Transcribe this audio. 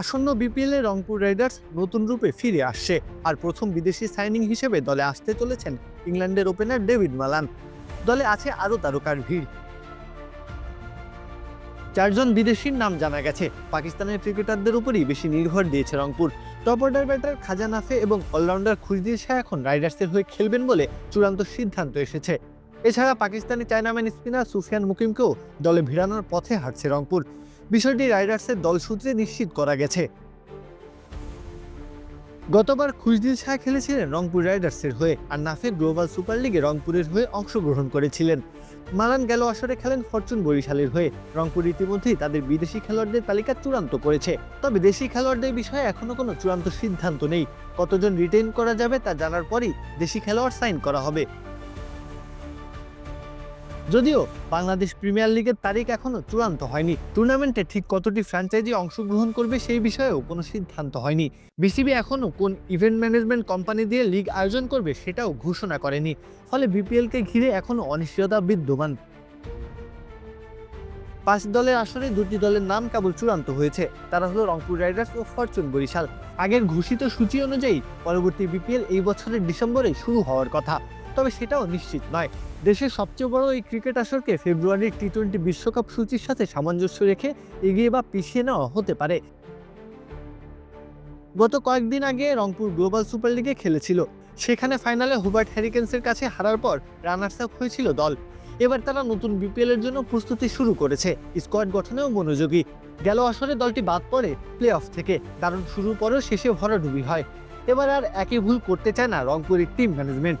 আসন্ন বিপিএলে রংপুর রাইডার্স নতুন রূপে ফিরে আসছে আর প্রথম বিদেশি সাইনিং হিসেবে দলে আসতে চলেছেন ইংল্যান্ডের ওপেনার ডেভিড মালান। দলে আছে আরও তারকার ভিড়। চারজন বিদেশির নাম জানা গেছে। পাকিস্তানের ক্রিকেটারদের উপরই বেশি নির্ভর দিয়েছে Rangpur. Top order batter Khawaja Nafay এবং অলরাউন্ডার খুশদির শাহ এখন রাইডার্সের হয়ে খেলবেন বলে চূড়ান্ত সিদ্ধান্ত এসেছে। এছাড়া পাকিস্তানি চায়নাম্যান স্পিনার সুফিয়ান মুকিমকেও দলে ভিড়ানোর পথে হাঁটছে রংপুর। বিষয়টি রাইডার্সের দল সূত্রে নিশ্চিত করা গেছে। গতবার খুশদিল শাহ খেলেছিলেন রংপুর রাইডার্সের হয়ে আর নাফে গ্লোবাল সুপার লিগে রংপুরের হয়ে অংশগ্রহণ করেছিলেন। মালান গেল আসরে খেলেন ফরচুন বরিশালের হয়ে। রংপুর ইতিমধ্যেই তাদের বিদেশি খেলোয়াড়দের তালিকা চূড়ান্ত করেছে। তবে দেশি খেলোয়াড়দের বিষয়ে এখনও কোনো চূড়ান্ত সিদ্ধান্ত নেই। কতজন রিটেইন করা যাবে তা জানার পরই দেশি খেলোয়াড় সাইন করা হবে। যদিও বাংলাদেশ প্রিমিয়ার লিগের তারিখ এখনও চূড়ান্ত হয়নি। টুর্নামেন্টে ঠিক কতটি ফ্র্যাঞ্চাইজি অংশগ্রহণ করবে সেই বিষয়েও কোনো সিদ্ধান্ত হয়নি। বিসিবি এখনও কোন ইভেন্ট ম্যানেজমেন্ট কোম্পানি দিয়ে লিগ আয়োজন করবে সেটাও ঘোষণা করেনি। ফলে বিপিএলকে ঘিরে এখনও অনিশ্চয়তা বিদ্যমান। পাঁচ দলের আসরে দুটি দলের নাম কেবল চূড়ান্ত হয়েছে। তারা হলো রংপুর রাইডার্স ও ফরচুন বরিশাল। আগের ঘোষিত সূচি অনুযায়ী পরবর্তী বিপিএল এই বছরের ডিসেম্বরে শুরু হওয়ার কথা। তবে সেটাও নিশ্চিত নয়। দেশের সবচেয়ে বড় এই ক্রিকেট আসরকে ফেব্রুয়ারির টি টোয়েন্টি বিশ্বকাপ সূচির সাথে সামঞ্জস্য রেখে এগিয়ে বা পিছিয়ে নেওয়া হতে পারে। গত কয়েকদিন আগে রংপুর গ্লোবাল সুপার লিগে খেলেছিল। সেখানে ফাইনালে হুবার্ট হ্যারিকেন্সের কাছে হারার পর রানার্স আপ হয়েছিল দল। এবার তারা নতুন বিপিএল এর জন্য প্রস্তুতি শুরু করেছে। স্কোয়াড গঠনেও মনোযোগী। গেল আসরে দলটি বাদ পড়ে প্লে অফ থেকে। কারণ শুরুর পরেও শেষে ভরাডুবি হয়। এবার আর একই ভুল করতে চায় না রংপুরের টিম ম্যানেজমেন্ট।